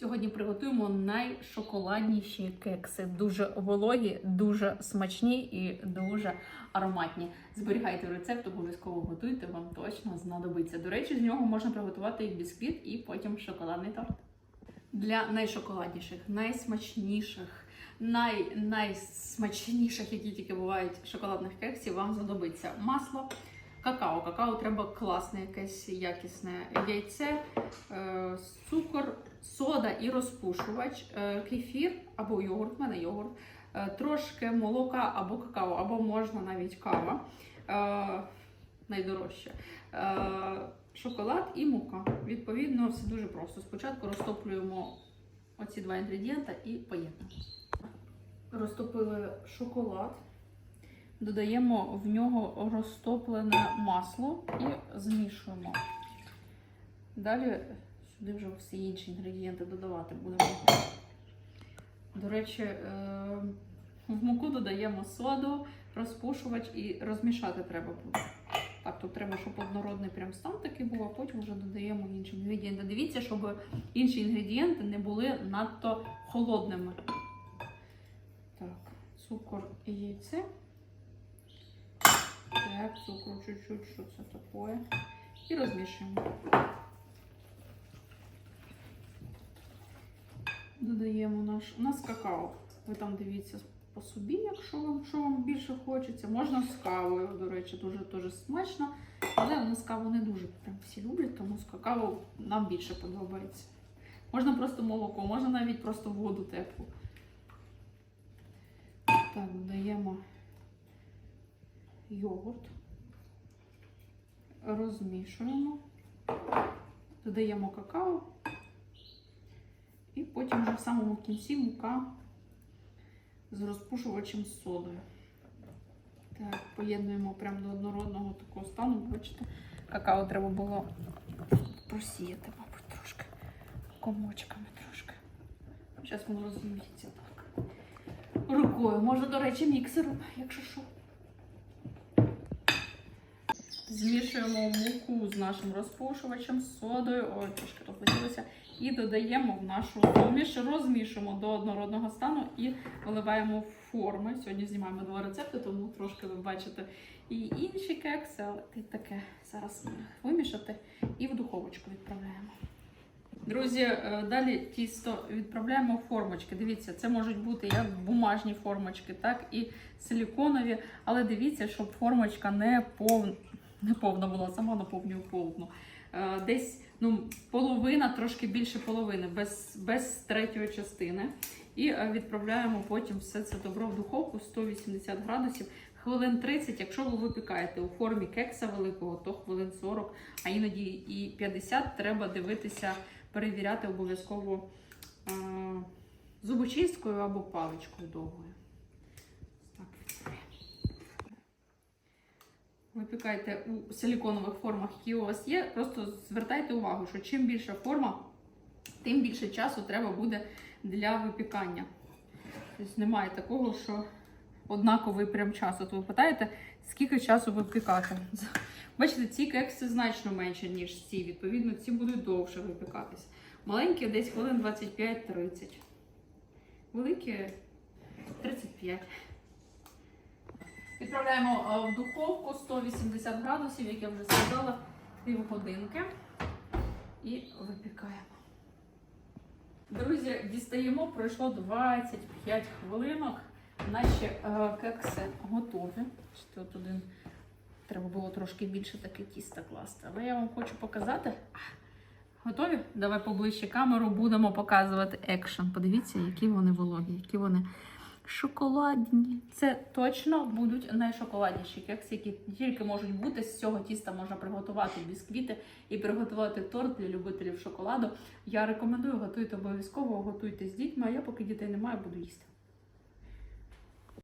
Сьогодні приготуємо найшоколадніші кекси. Дуже вологі, дуже смачні і дуже ароматні. Зберігайте рецепт, обов'язково готуйте, вам точно знадобиться. До речі, з нього можна приготувати і бісквіт, і потім шоколадний торт. Для найшоколадніших, найсмачніших, най, найсмачніших, які тільки бувають шоколадних кексів, вам знадобиться масло, какао. Какао треба класне, якесь якісне яйце, е, цукор, сода і розпушувач, е, кефір або йогурт, в мене йогурт, е, трошки молока або какао, або можна навіть кава. Найдорожче. Шоколад і мука. Відповідно, все дуже просто. Спочатку розтоплюємо оці два інгредієнта і поєднуємо. Розтопили шоколад, додаємо в нього розтоплене масло і змішуємо. Далі сюди вже всі інші інгредієнти додавати будемо. До речі, е, в муку додаємо соду, розпушувач і розмішати треба буде. Так, тут треба, щоб однородний прям стан такий був, а потім вже додаємо інші інгредієнти. Дивіться, щоб інші інгредієнти не були надто холодними. Так, цукор і яйце. Так, цукру чуть-чуть, що це таке. І розмішуємо. Додаємо наш у нас какао. Ви там дивіться по собі, якщо вам що вам більше хочеться. Можна з кавою, до речі, дуже дуже смачно. Але у нас каву не дуже прям всі люблять, тому з какао нам більше подобається. Можна просто молоко, можна навіть просто воду теплу. Так, додаємо йогурт, розмішуємо, додаємо какао. І потім вже в самому кінці мука з розпушувачем з содою. Так, поєднуємо прямо до однородного такого стану. Бачите, какао треба було просіяти, мабуть, трошки комочками трошки. Зараз воно розуміється так. Рукою. Можна, до речі, міксером, якщо що. Змішуємо муку з нашим розпушувачем, з содою, ой, трошки розлетілося, і додаємо в нашу суміш, розмішуємо до однородного стану і виливаємо форми. Сьогодні знімаємо два рецепти, тому трошки ви бачите і інші кекси, але ти таке зараз вимішати і в духовочку відправляємо. Друзі, е, далі тісто відправляємо в формочки. Дивіться, це можуть бути як бумажні формочки, так і силіконові. Але дивіться, щоб формочка не повна, не повна була, сама наповнюю повну. Е, Десь ну, половина, трошки більше половини, без, без третьої частини. І е, відправляємо потім все це добро в духовку 180 градусів. Хвилин 30, якщо ви випікаєте у формі кекса великого, то хвилин 40, а іноді і 50 треба дивитися, перевіряти обов'язково е, зубочисткою або паличкою довгою. Так, відправляємо. Випікайте у силіконових формах, які у вас є. Просто звертайте увагу, що чим більша форма, тим більше часу треба буде для випікання. Тобто немає такого, що однаковий прям час. От ви питаєте, скільки часу випікати. Бачите, ці кекси значно менше, ніж ці. Відповідно, ці будуть довше випікатись. Маленькі десь хвилин 25-30. Великі 35. Відправляємо е, в духовку 180 градусів, як я вже сказала, півгодинки. І випікаємо. Друзі, дістаємо, пройшло 25 хвилинок. Наші е, кекси готові. От один треба було трошки більше таке тісто класти. Але я вам хочу показати. Готові? Давай поближче камеру будемо показувати екшен. Подивіться, які вони вологі, які вони шоколадні. Це точно будуть найшоколадніші кекси, які тільки можуть бути. З цього тіста можна приготувати бісквіти і приготувати торт для любителів шоколаду. Я рекомендую готуйте обов'язково, готуйте з дітьми, а я поки дітей немає, буду їсти.